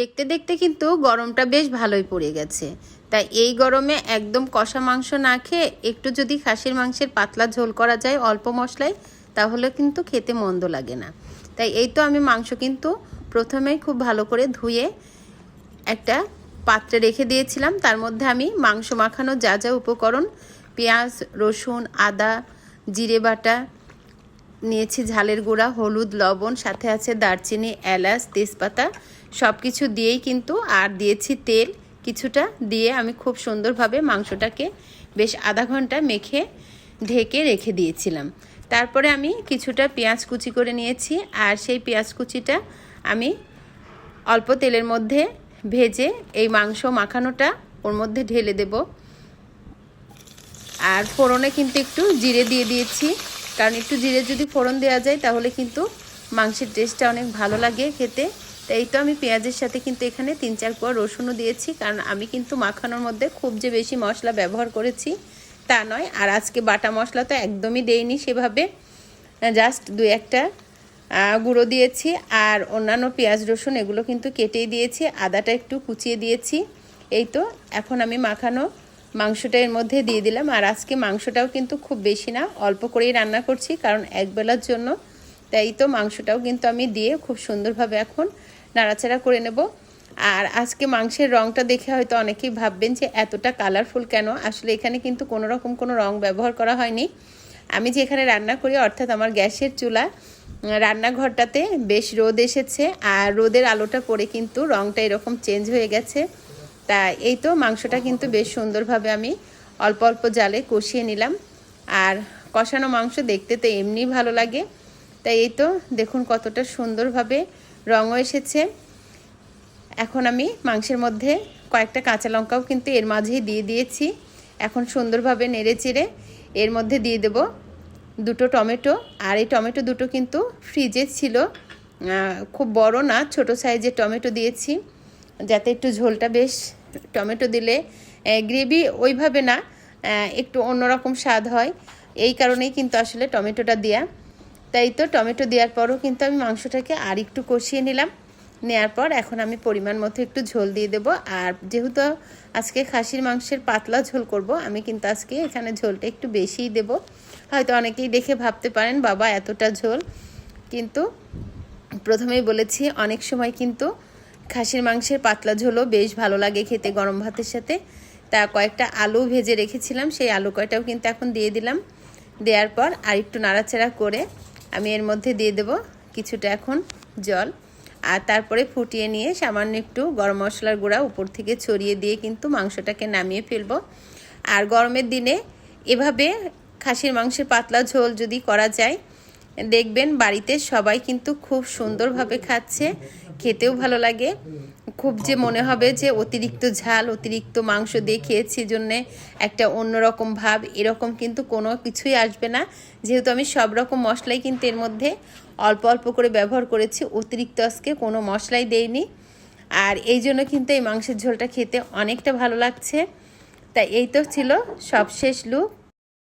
দেখতে দেখতে কিন্তু গরমটা বেশ ভালোই পড়ে গেছে। তাই এই গরমে একদম কষা মাংস না খেয়ে একটু যদি খাসির মাংসের পাতলা ঝোল করা যায় অল্প মশলায়, তাহলে কিন্তু খেতে মন্দ লাগে না। তাই এই তো আমি মাংস কিন্তু প্রথমেই খুব ভালো করে ধুয়ে একটা পাত্রে রেখে দিয়েছিলাম। তার মধ্যে আমি মাংস মাখানো যা যা উপকরণ, পেঁয়াজ, রসুন, আদা, জিরে বাটা নিয়েছি ঝালের গুঁড়া, হলুদ, লবণ, সাথে আছে দারচিনি, এলাচ, তেজপাতা। সব কিছু দিয়েই কিন্তু আর দিয়েছি তেল। কিছুটা দিয়ে আমি খুব সুন্দরভাবে মাংসটাকে বেশ আধা ঘণ্টা মেখে ঢেকে রেখে দিয়েছিলাম। তারপরে আমি কিছুটা পেঁয়াজ কুচি করে নিয়েছি আর সেই পেঁয়াজ কুচিটা আমি অল্প তেলের মধ্যে ভেজে এই মাংস মাখানোটা ওর মধ্যে ঢেলে দেব। আর ফোড়নে কিন্তু একটু জিরে দিয়ে দিয়েছি। কারণ একটু জিরে যদি ফোড়ন দেওয়া যায়, তাহলে কিন্তু মাংসের টেস্টটা অনেক ভালো লাগে খেতে। তাই এই তো আমি পেঁয়াজের সাথে কিন্তু এখানে তিন চার কোয়া রসুনও দিয়েছি, কারণ আমি কিন্তু মাখানোর মধ্যে খুব যে বেশি মশলা ব্যবহার করেছি তা নয়। আর আজকে বাটা মশলা তো একদমই দেইনি সেভাবে। জাস্ট দু একটা গুঁড়ো দিয়েছি আর অন্যান্য পেঁয়াজ, রসুন এগুলো কিন্তু কেটেই দিয়েছি, আদাটা একটু কুচিয়ে দিয়েছি। এই তো, এখন আমি মাখানো মাংসটা এর মধ্যে দিয়ে দিলাম। আর আজকে মাংসটাও কিন্তু খুব বেশি না, অল্প করেই রান্না করছি, কারণ একবেলার জন্য। তাই তো মাংসটাও কিন্তু আমি দিয়ে খুব সুন্দরভাবে এখন নাড়াচাড়া করে নেব। আর আজকে মাংসের রঙটা দেখে হয়তো অনেকেই ভাববেন যে এতটা কালারফুল কেন? আসলে এখানে কিন্তু কোনো রকম কোনো রং ব্যবহার করা হয়নি। আমি যেখানে রান্না করি, অর্থাৎ আমার গ্যাসের চুলা, রান্নাঘরটাতে বেশ রোদ এসেছে। আর রোদের আলোটা পড়ে কিন্তু রংটা এরকম চেঞ্জ হয়ে গেছে। তা এই তো মাংসটা কিন্তু বেশ সুন্দরভাবে আমি অল্প অল্প জালে কষিয়ে নিলাম। আর কষানো মাংস দেখতে তো এমনি ভালো লাগে। তাই এই তো দেখুন কতটা সুন্দরভাবে রঙও এসেছে। এখন আমি মাংসের মধ্যে কয়েকটা কাঁচা লঙ্কাও কিন্তু এর মাঝেই দিয়ে দিয়েছি। এখন সুন্দরভাবে নেড়ে চেড়ে এর মধ্যে দিয়ে দেব দুটো টমেটো। আর এই টমেটো দুটো কিন্তু ফ্রিজে ছিল। খুব বড় না, ছোট সাইজের টমেটো দিয়েছি। যাতে একটু ঝোলটা বেশ টমেটো দিলে গ্রেভি ওইভাবে না একটু অন্যরকম স্বাদ হয়। এই কারণেই কিন্তু আসলে টমেটোটা দেয়া। তাই তো টমেটো দেওয়ার পরও কিন্তু আমি মাংসটাকে আর একটু কষিয়ে নিলাম। নেওয়ার পর এখন আমি পরিমাণ মতো একটু ঝোল দিয়ে দেব। আর যেহেতু আজকে খাসির মাংসের পাতলা ঝোল করব, আমি কিন্তু আজকে এখানে ঝোলটা একটু বেশিই দেব। হয়তো অনেকেই দেখে ভাবতে পারেন, বাবা, এতটা ঝোল। কিন্তু প্রথমেই বলেছি, অনেক সময় কিন্তু খাসির মাংসের পাতলা ঝোলও বেশ ভালো লাগে খেতে গরম ভাতের সাথে। তা কয়েকটা আলু ভেজে রেখেছিলাম, সেই আলু কয়টাও কিন্তু এখন দিয়ে দিলাম। দেওয়ার পর আর একটু নাড়াচাড়া করে আমি এর মধ্যে দিয়ে দেব কিছুটা এখন জল। আর তারপরে ফুটিয়ে নিয়ে সামান্য একটু গরম মশলার গুঁড়া উপর থেকে ছড়িয়ে দিয়ে কিন্তু মাংসটাকে নামিয়ে ফেলব। আর গরমের দিনে এভাবে খাসির মাংসের পাতলা ঝোল যদি করা যায়, দেখবেন বাড়িতে সবাই কিন্তু খুব সুন্দরভাবে খাচ্ছে। খেতেও ভালো লাগে। খুব যে মনে হবে যে অতিরিক্ত ঝাল, অতিরিক্ত মাংস দিয়ে খেয়েছি জন্যে একটা অন্যরকম ভাব, এরকম কিন্তু কোনো কিছুই আসবে না। যেহেতু আমি সব রকম মশলাই কিন্তু এর মধ্যে অল্প অল্প করে ব্যবহার করেছি, অতিরিক্ত আজকে কোনো মশলাই দেইনি। আর এই জন্য কিন্তু এই মাংসের ঝোলটা খেতে অনেকটা ভালো লাগছে। তাই এই তো ছিল সবশেষ লুক